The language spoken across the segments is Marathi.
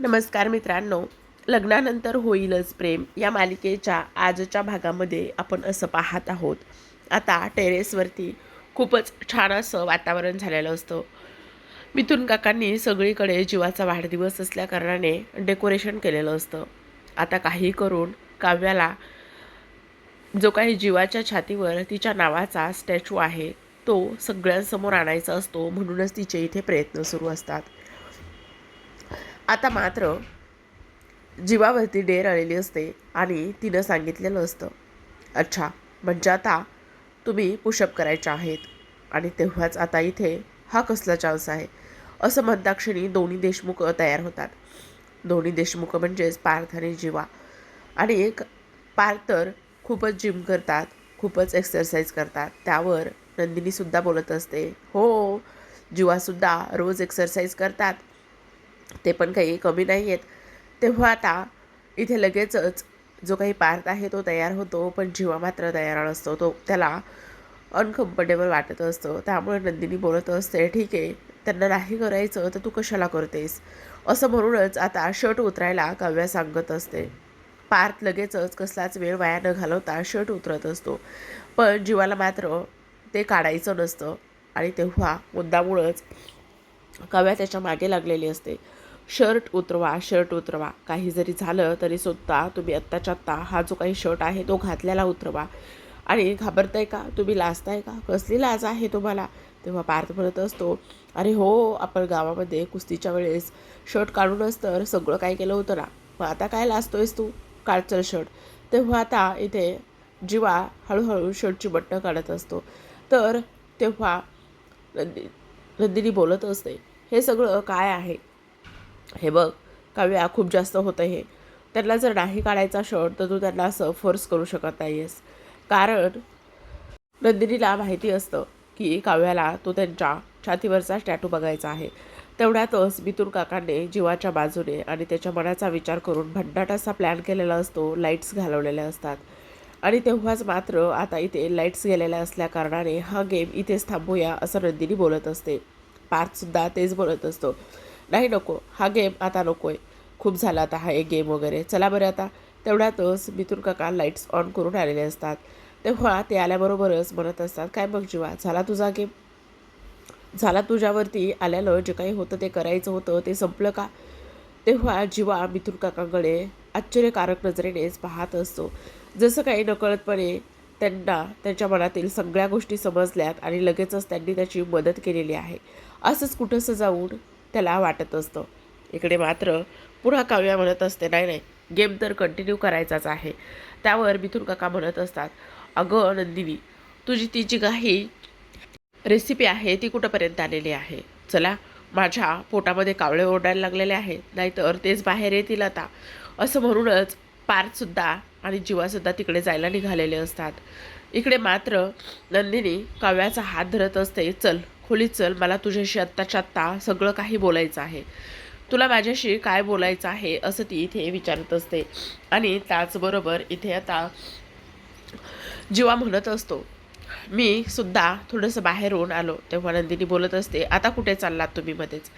नमस्कार मित्रांनो. लग्नानंतर होईलच प्रेम या मालिकेच्या आजच्या भागामध्ये आपण असं पाहत आहोत. आता टेरेसवरती खूपच छान असं वातावरण झालेलं असतं. मिथून काकांनी सगळीकडे जीवाचा वाढदिवस असल्याकारणाने डेकोरेशन केलेलं असतं. आता काही करून काव्याला जो काही जीवाच्या छातीवर तिच्या नावाचा स्टॅच्यू आहे तो सगळ्यांसमोर आणायचा असतो म्हणूनच तिचे इथे प्रयत्न सुरू असतात. आता मात्र जीवावरती डेर आलेली असते आणि तिनं सांगितलेलं असतं अच्छा म्हणजे आता तुम्ही पुशअप करायचे आहेत आणि तेव्हाच आता इथे हा कसला चान्स आहे असं म्हणता क्षणी दोन्ही देशमुख तयार होतात. दोन्ही देशमुख म्हणजेच पार्थ आणि जीवा. आणि एक पार्थ तर खूपच जिम करतात खूपच एक्सरसाइज करतात. त्यावर नंदिनीसुद्धा बोलत असते हो जीवासुद्धा रोज एक्सरसाइज करतात ते पण काही कमी नाही आहेत. तेव्हा आता इथे लगेचच जो काही पार्थ आहे तो तयार होतो पण जीवा मात्र तयार नसतो. तो त्याला अनकम्फर्टेबल वाटत असतं. त्यामुळे नंदिनी बोलत असते ठीक आहे त्यांना नाही करायचं तर तू कशाला करतेस? असं म्हणूनच आता शर्ट उतरायला काव्या सांगत असते. पार्थ लगेचच कसलाच वेळ वाया न घालवता शर्ट उतरत असतो. पण जीवाला मात्र ते काढायचं नसतं. आणि तेव्हा मुद्दामुळंच काव्या त्याच्यामागे लागलेली असते. शर्ट उतरवा शर्ट उतरवा. काही जरी झालं तरी सुद्धा तुम्ही आत्ताच्या आत्ता हा जो काही शर्ट आहे तो घातलेला उतरवा. आणि घाबरताय का? तुम्ही लाजताय का? कसली लाज आहे तुम्हाला? तेव्हा पार्थ म्हणत असतो अरे हो आपण गावामध्ये कुस्तीच्या वेळेस शर्ट काढूनच तर सगळं काय केलं होतं ना. मग आता काय लाजतोयस तू? काढचल शर्ट. तेव्हा आता इथे जीवा हळूहळू शर्टची बटणं काढत असतो. तर तेव्हा नंदी नंदिनी बोलत असते हे सगळं काय आहे? हे बघ काव्या खूप जास्त होतं हे त्यांना जर नाही काढायचा शर्ट तर तू त्यांना असं फोर्स करू शकत नाही आहेस कारण नंदिनीला माहिती असतं की काव्याला तो त्यांच्या छातीवरचा स्टॅटू बघायचा आहे. तेवढ्यातच मिथून काकांनी जीवाच्या बाजूने आणि त्याच्या मनाचा विचार करून भन्नाट असा प्लॅन केलेला असतो लाईट्स घालवलेल्या असतात. आणि तेव्हाच मात्र आता इथे लाईट्स गेलेल्या असल्याकारणाने हा गेम इथेच थांबूया असं नंदिनी बोलत असते. पार्थसुद्धा तेच बोलत असतो. नाही नको. हा गेम आता नको आहे खूप झाला आता हा एक गेम वगैरे. चला बरं आता. तेवढ्यातच मिथून काका लाईट्स ऑन करून आलेले असतात. तेव्हा ते आल्याबरोबरच म्हणत असतात काय मग जीवा झाला तुझा गेम झाला तुझ्यावरती आल्यानं जे काही होतं ते करायचं होतं ते संपलं का? तेव्हा जीवा मिथून काकांकडे आश्चर्यकारक नजरेनेच पाहत असतो. जसं काही नकळतपणे त्यांना त्यांच्या मनातील सगळ्या गोष्टी समजल्यात आणि लगेचच त्यांनी त्याची मदत केलेली आहे. असंच कुठंसं जाऊन त्याला वाटत असतं. इकडे मात्र पुन्हा काव्या म्हणत असते नाही नाही गेम तर कंटिन्यू करायचाच आहे. त्यावर मिथून काका म्हणत असतात अगं नंदिनी तुझी ती जी काही रेसिपी आहे ती कुठंपर्यंत आलेली आहे? चला माझ्या पोटामध्ये कावळे ओरडायला लागलेले आहेत नाहीतर तेच बाहेर येतील आता. असं म्हणूनच पार्थसुद्धा आणि जीवासुद्धा तिकडे जायला निघालेले असतात. इकडे मात्र नंदिनी काव्याचा हात धरत असते चल खोलीत चल मला तुझ्याशी आत्ताच्या आत्ता सगळं काही बोलायचं आहे. तुला माझ्याशी काय बोलायचं आहे असं ती इथे विचारत असते. आणि त्याचबरोबर इथे आता जीवा म्हणत असतो. मी सुद्धा थोडंसं बाहेरून आलो तेव्हा नंदिनी बोलत असते आता कुठे चाललात तुम्ही मध्येच?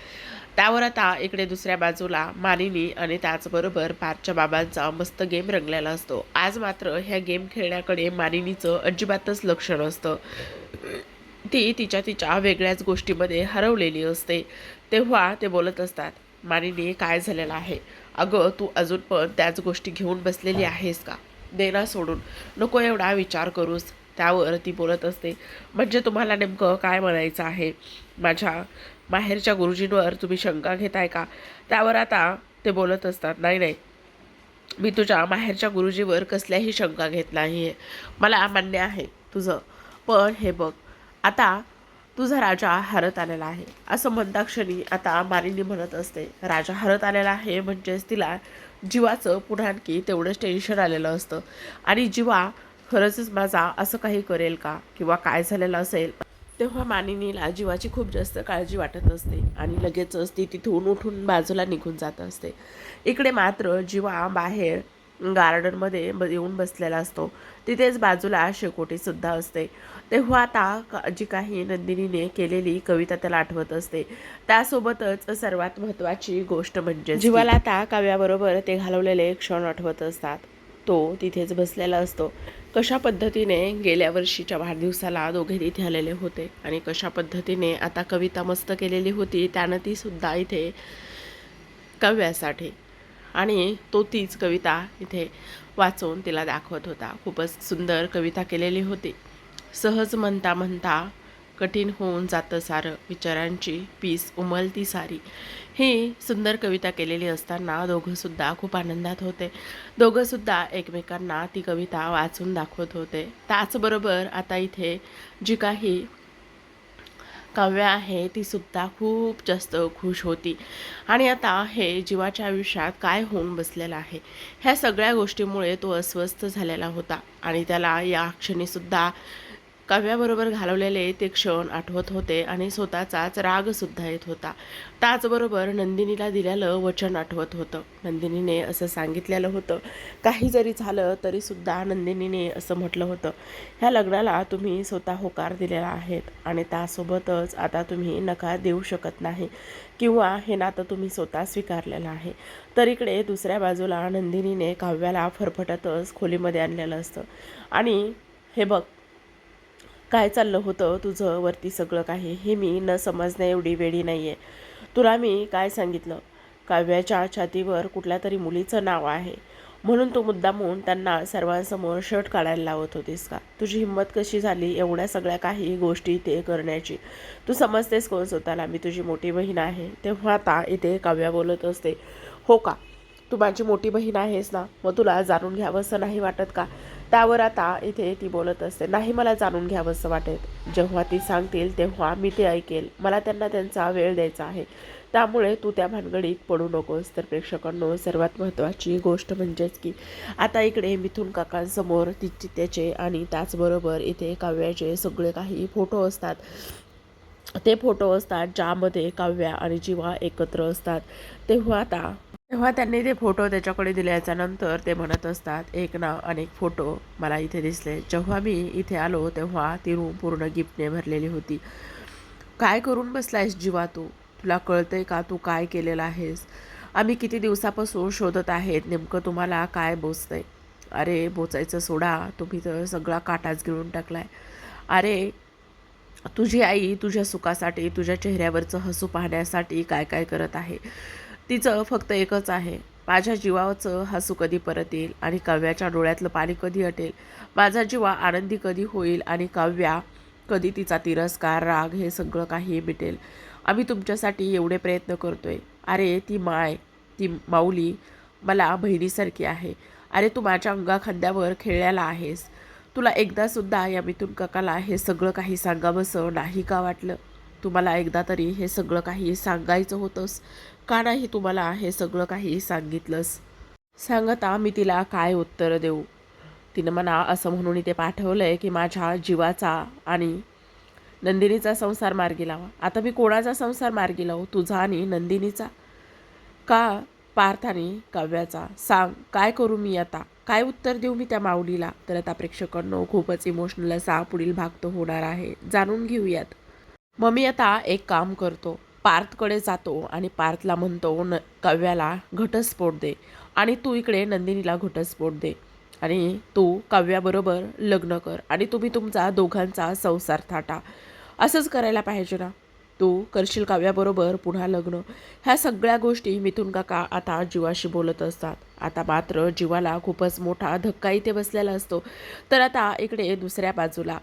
त्यावर आता इकडे दुसऱ्या बाजूला मानिनी आणि त्याचबरोबर पारच्या बाबांचा मस्त गेम रंगलेला असतो. आज मात्र ह्या गेम खेळण्याकडे मानिनीचं अजिबातच लक्ष नसतं. ती तिच्या तिच्या वेगळ्याच गोष्टीमध्ये हरवलेली असते. तेव्हा ते बोलत असतात मानिनी काय झालेलं आहे? अगं तू अजून पण त्याच गोष्टी घेऊन बसलेली आहेस का? देना सोडून. नको एवढा विचार करूस. त्यावर ती बोलत असते म्हणजे तुम्हाला नेमकं काय म्हणायचं आहे? माझ्या माहेरच्या गुरुजींवर तुम्ही शंका घेताय का? त्यावर आता ते बोलत असतात नाही नाही. मी तुझ्या माहेरच्या गुरुजीवर कसल्याही शंका घेत नाही आहे मला मान्य आहे तुझं. पण हे बघ आता तुझा राजा हरत आलेला आहे. असं म्हणता क्षणी आता मालिनी म्हणत असते. राजा हरत आलेला आहे म्हणजेच तिला जीवाचं पुन्हा आणखी तेवढंच टेन्शन आलेलं असतं. आणि जीवा खरंच माझा असं काही करेल का? किंवा काय झालेलं असेल? तेव्हा मानिनीला जीवाची खूप जास्त काळजी वाटत असते. आणि लगेचच ती तिथून उठून बाजूला निघून जात असते. इकडे मात्र जीवा बाहेर गार्डनमध्ये ब येऊन बसलेला असतो. तिथेच बाजूला शेकोटीसुद्धा असते. तेव्हा आता जी काही नंदिनीने केलेली कविता त्याला आठवत असते. त्यासोबतच सर्वात महत्त्वाची गोष्ट म्हणजे जीवाला आता काव्याबरोबर ते घालवलेले क्षण आठवत असतात. तो तिथेच बसलेला असतो. कशा पद्धतीने गेल्या वर्षीच्या वाढदिवसाला दोघे तिथे आलेले होते आणि कशा पद्धतीने आता कविता मस्त केलेली होती त्यानं ती सुद्धा इथे काव्यासाठी आणि तो तीच कविता इथे वाचून तिला दाखवत होता. खूपच सुंदर कविता केलेली होती. सहज म्हणता म्हणता कठीण होऊन जातं सारं विचारांची पीस उमलती सारी. ही सुंदर कविता केलेली असताना दोघंसुद्धा खूप आनंदात होते. दोघंसुद्धा एकमेकांना ती कविता वाचून दाखवत होते. त्याचबरोबर आता इथे जी काही काव्य आहे ती सुद्धा खूप जास्त खुश होती. आणि आता हे जीवाच्या आयुष्यात काय होऊन बसलेलं आहे? ह्या सगळ्या गोष्टीमुळे तो अस्वस्थ झालेला होता. आणि त्याला या क्षणीसुद्धा काव्याबरोबर घालवलेले ते क्षण आठवत होते आणि स्वतःचाच रागसुद्धा येत होता. त्याचबरोबर नंदिनीला दिलेलं वचन आठवत होतं. नंदिनीने असं सांगितलेलं होतं. काही जरी झालं तरीसुद्धा नंदिनीने असं म्हटलं होतं. ह्या लग्नाला तुम्ही स्वतः होकार दिलेला आहेत आणि त्यासोबतच आता तुम्ही नकार देऊ शकत नाही किंवा हे नातं तुम्ही स्वतः स्वीकारलेलं आहे. तर इकडे दुसऱ्या बाजूला नंदिनीने काव्याला फरफटतच खोलीमध्ये आणलेलं असतं. आणि हे बघ काय चाललं होतं तुझं वरती सगळं काही हे मी न समजण्या एवढी वेळी नाही आहे तुला मी काय सांगितलं? काव्याच्या छातीवर कुठल्या तरी मुलीचं नाव आहे. म्हणून तू मुद्दामून त्यांना सर्वांसमोर शर्ट काढायला लावत होतीस का? तुझी हिंमत कशी झाली एवढ्या सगळ्या काही गोष्टी ते करण्याची? तू समजतेस कोण स्वतःला? मी तुझी मोठी बहीण आहे. तेव्हा आता इथे काव्या बोलत असते. हो का? तू माझी मोठी बहीण आहेस ना? मग तुला जाणून घ्यावं असं नाही वाटत का? त्यावर आता इथे ती बोलत असते नाही मला जाणून घ्यावं असं वाटेल जेव्हा ती सांगतील तेव्हा मी ते ऐकेल. मला त्यांना त्यांचा वेळ द्यायचा आहे. त्यामुळे तू त्या भानगडीत पडू नकोस. तर प्रेक्षकांनो सर्वात महत्त्वाची गोष्ट म्हणजेच की आता इकडे मिथून काकांसमोर तिची त्याचे आणि त्याचबरोबर इथे काव्याचे सगळे काही फोटो असतात. ते फोटो असतात ज्यामध्ये काव्या आणि जीवा एकत्र असतात. तेव्हा आता तेव्हा त्यांनी ते फोटो त्याच्याकडे दिल्याच्या नंतर ते म्हणत असतात एक ना अनेक फोटो मला इथे दिसले. जेव्हा मी इथे आलो तेव्हा ती रूम पूर्ण गिफ्टने भरलेली होती. काय करून बसलायस जीवा तू? तुला कळतंय का तू काय केलेलं आहेस? आम्ही किती दिवसापासून शोधत आहेत नेमकं तुम्हाला काय बोचतंय? अरे बोचायचं सोडा. तुम्ही तर सगळा काटाच गिळून टाकलाय. अरे तुझी आई तुझ्या सुखासाठी तुझ्या चेहऱ्यावरचं हसू पाहण्यासाठी काय काय करत आहे? तिचं फक्त एकच आहे. माझ्या जीवाचं हसू कधी परत येईल आणि काव्याच्या डोळ्यातलं पाणी कधी हटेल माझा जीवा आनंदी कधी होईल आणि काव्या कधी तिचा तिरस्कार राग हे सगळं काही मिटेल? आम्ही तुमच्यासाठी एवढे प्रयत्न करतोय. अरे ती माय ती माऊली मला बहिणीसारखी आहे. अरे तू माझ्या अंगाखांद्यावर खेळलेला आहेस. तुला एकदासुद्धा या मिथून काकाला हे सगळं काही सांगावंसं नाही का वाटलं? तुम्हाला एकदा तरी हे सगळं काही सांगायचं होतंस? का नाही तुम्हाला हे सगळं काही सांगितलंस. सांगता मी तिला काय उत्तर देऊ? तिनं म्हणा असं म्हणून इथे पाठवलं आहे की माझ्या जीवाचा आणि नंदिनीचा संसार मार्गी लावा. आता मी कोणाचा संसार मार्गी लावू? तुझा आणि नंदिनीचा? का पार्थ आणि काव्याचा? सांग काय करू मी आता? काय उत्तर देऊ मी त्या माऊलीला? तर आता प्रेक्षकांनो खूपच इमोशनल असा पुढील भाग तो होणार आहे. जाणून घेऊयात. मग मी आता एक काम करतो. पार्थकडे जातो आणि पार्थला म्हणतो न काव्याला घटस्फोट दे. आणि तू इकडे नंदिनीला घटस्फोट दे. आणि तू काव्याबरोबर लग्न कर आणि तुम्ही तुमचा दोघांचा संसार थाटा. असंच करायला पाहिजे ना. तू करशील काव्याबरोबर पुन्हा लग्न. ह्या सगळ्या गोष्टी मिथून काका आता जीवाशी बोलत असतात. आता मात्र जीवाला खूपच मोठा धक्का इथे बसलेला असतो. तर आता इकडे दुसऱ्या बाजूला.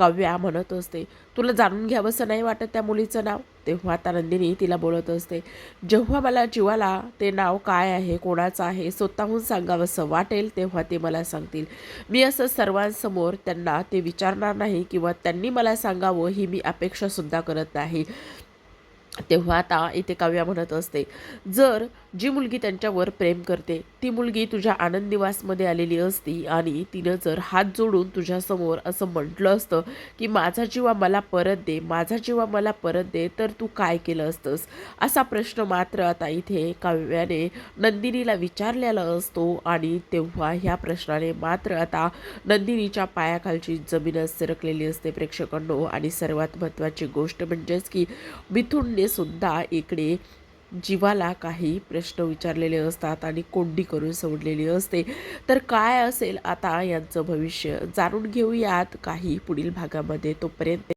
काव्या म्हणत असते. तुला जाणून घ्यावंसं नाही वाटत त्या मुलीचं नाव? तेव्हा आता नंदिनी तिला बोलत असते. जेव्हा मला जीवाला ते नाव काय आहे कोणाचं आहे स्वतःहून सांगावंसं वाटेल तेव्हा ते मला सांगतील. मी असं सर्वांसमोर त्यांना ते विचारणार नाही किंवा त्यांनी मला सांगावं ही मी अपेक्षासुद्धा करत नाही. तेव्हा आता इथे काव्या म्हणत असते जर जी मुलगी त्यांच्यावर प्रेम करते ती मुलगी तुझ्या आनंदनिवासमध्ये आलेली असती आणि तिनं जर हात जोडून तुझ्यासमोर असं म्हटलं असतं की माझा जीवा मला परत दे माझा जीवा मला परत दे तर तू काय केलं असतंस? असा प्रश्न मात्र आता इथे काव्याने नंदिनीला विचारलेला असतो आणि तेव्हा ह्या प्रश्नाने मात्र आता नंदिनीच्या पायाखालची जमीनच सरकलेली असते प्रेक्षकांनो. आणि सर्वात महत्त्वाची गोष्ट म्हणजेच की मिथुनने सुद्धा इकडे जीवाला काही प्रश्न विचारलेले असतात आणि कोंडी करून सोडलेली असते. तर काय असेल आता यांचं भविष्य? जाणून घेऊयात काही पुढील भागामध्ये तोपर्यंत.